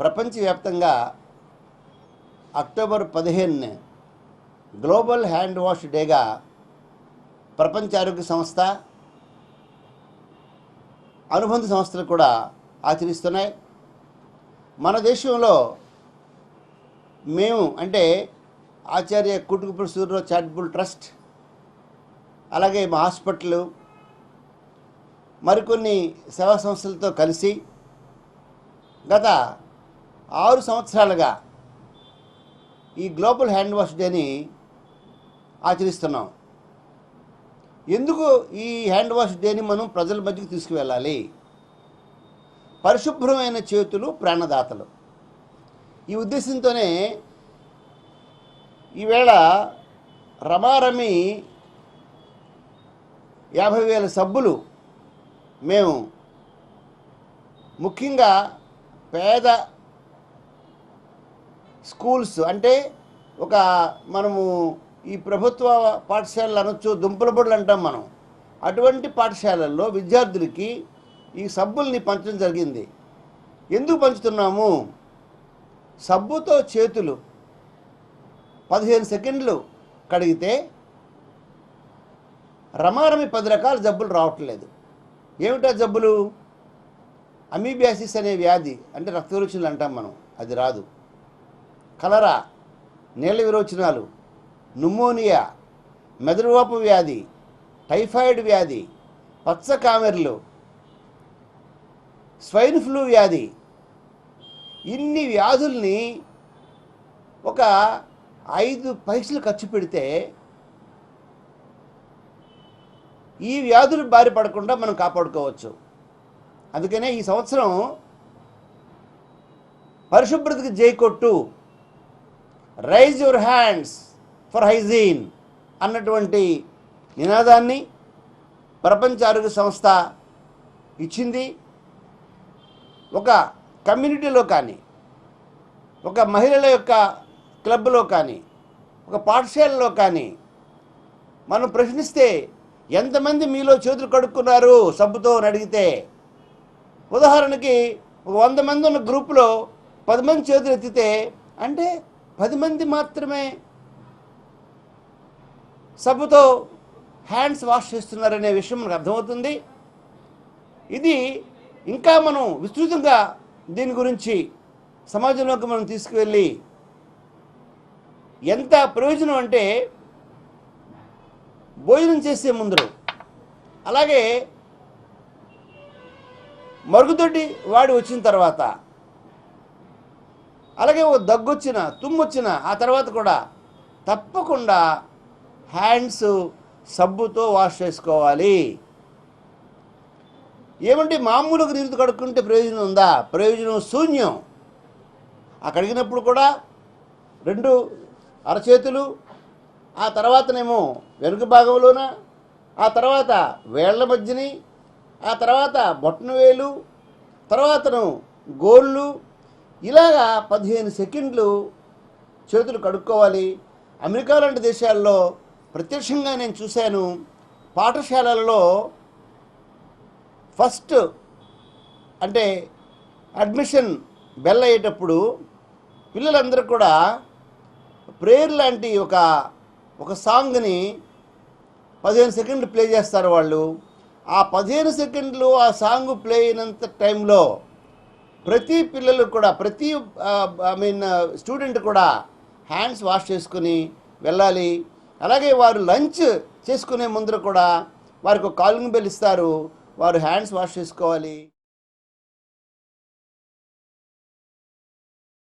ప్రపంచవ్యాప్తంగా అక్టోబర్ పదిహేను global hand wash డేగా ప్రపంచ ఆరోగ్య సంస్థ అనుబంధ సంస్థలు కూడా ఆచరిస్తున్నాయి. మన దేశంలో మేము అంటే ఆచార్య కుటుంబ సూర్యరావు చారిటబుల్ ట్రస్ట్ అలాగే మా హాస్పిటల్ మరికొన్ని సేవా సంస్థలతో కలిసి గత ఆరు సంవత్సరాలుగా ఈ గ్లోబల్ హ్యాండ్ వాష్ డేని ఆచరిస్తున్నాం. ఎందుకు ఈ హ్యాండ్ వాష్ డేని మనం ప్రజల మధ్యకి తీసుకువెళ్ళాలి? పరిశుభ్రమైన చేతులు ప్రాణదాతలు. ఈ ఉద్దేశంతోనే ఈవేళ రమారమి యాభై వేల సబ్బులు మేము ముఖ్యంగా పేద స్కూల్స్ అంటే ఒక మనము ఈ ప్రభుత్వ పాఠశాలలు అనొచ్చు దుంపల బొడ్లు అంటాం మనం. అటువంటి పాఠశాలల్లో విద్యార్థులకి ఈ సబ్బుల్ని పంచడం జరిగింది. ఎందుకు పంచుతున్నాము? సబ్బుతో చేతులు పదిహేను సెకండ్లు కడిగితే రమారమి పది రకాల జబ్బులు రావట్లేదు. ఏమిటా జబ్బులు? అమీబియాసిస్ అనే వ్యాధి అంటే రక్త అంటాం మనం. అది రాదు. కలరా నీళ్ళ విరోచనాలు న్యూమోనియా మెదడువాపు వ్యాధి టైఫాయిడ్ వ్యాధి పచ్చ కామెర్లు స్వైన్ ఫ్లూ వ్యాధి. ఇన్ని వ్యాధుల్ని ఒక ఐదు పైసలు ఖర్చు పెడితే ఈ వ్యాధులు బారి పడకుండా మనం కాపాడుకోవచ్చు. అందుకనే ఈ సంవత్సరం పరిశుభ్రతకి జై కొట్టు. Raise your hands for hygiene అన్నటువంటి నినాదాన్ని ప్రపంచ ఆరోగ్య సంస్థ ఇచ్చింది. ఒక కమ్యూనిటీలో కానీ ఒక మహిళల యొక్క క్లబ్లో కానీ ఒక పాఠశాలలో కానీ మనం ప్రశ్నిస్తే ఎంతమంది మీలో చేతులు కడుక్కున్నారు సబ్బుతో అని అడిగితే ఉదాహరణకి ఒక వంద మంది ఉన్న గ్రూపులో పది మంది చేతులు ఎత్తితే అంటే పది మంది మాత్రమే సబ్బుతో హ్యాండ్స్ వాష్ చేస్తున్నారనే విషయం మనకు అర్థమవుతుంది. ఇది ఇంకా మనం విస్తృతంగా దీని గురించి సమాజంలోకి మనం తీసుకువెళ్ళి ఎంత ప్రయోజనం అంటే భోజనం చేసే ముందు అలాగే మరుగుదొడ్డి వాడి వచ్చిన తర్వాత అలాగే ఓ దగ్గొచ్చిన తుమ్మొచ్చిన ఆ తర్వాత కూడా తప్పకుండా హ్యాండ్స్ సబ్బుతో వాష్ చేసుకోవాలి. ఏమంటే మామూలుగా నీరు కడుక్కుంటే ప్రయోజనం ఉందా? ప్రయోజనం శూన్యం. ఆ కడిగినప్పుడు కూడా రెండు అరచేతులు ఆ తర్వాతనేమో వెనుక భాగంలోన ఆ తర్వాత వేళ్ళ మధ్యని ఆ తర్వాత బొట్టన వేలు తర్వాతను గోళ్ళు ఇలాగా పదిహేను సెకండ్లు చేతులు కడుక్కోవాలి. అమెరికా లాంటి దేశాల్లో ప్రత్యక్షంగా నేను చూశాను పాఠశాలలలో ఫస్ట్ అంటే అడ్మిషన్ బెల్ అయ్యేటప్పుడు పిల్లలందరూ కూడా ప్రేయర్ లాంటి ఒక ఒక సాంగ్ని పదిహేను సెకండ్లు ప్లే చేస్తారు వాళ్ళు. ఆ పదిహేను సెకండ్లు ఆ సాంగ్ ప్లే అయినంత టైంలో ప్రతి పిల్లలు కూడా ప్రతి ఐ మీన్ స్టూడెంట్ కూడా హ్యాండ్స్ వాష్ చేసుకుని వెళ్ళాలి. అలాగే వారు లంచ్ చేసుకునే ముందర కూడా వారికి కాలింగ్ బెల్ ఇస్తారు. వారు హ్యాండ్స్ వాష్ చేసుకోవాలి.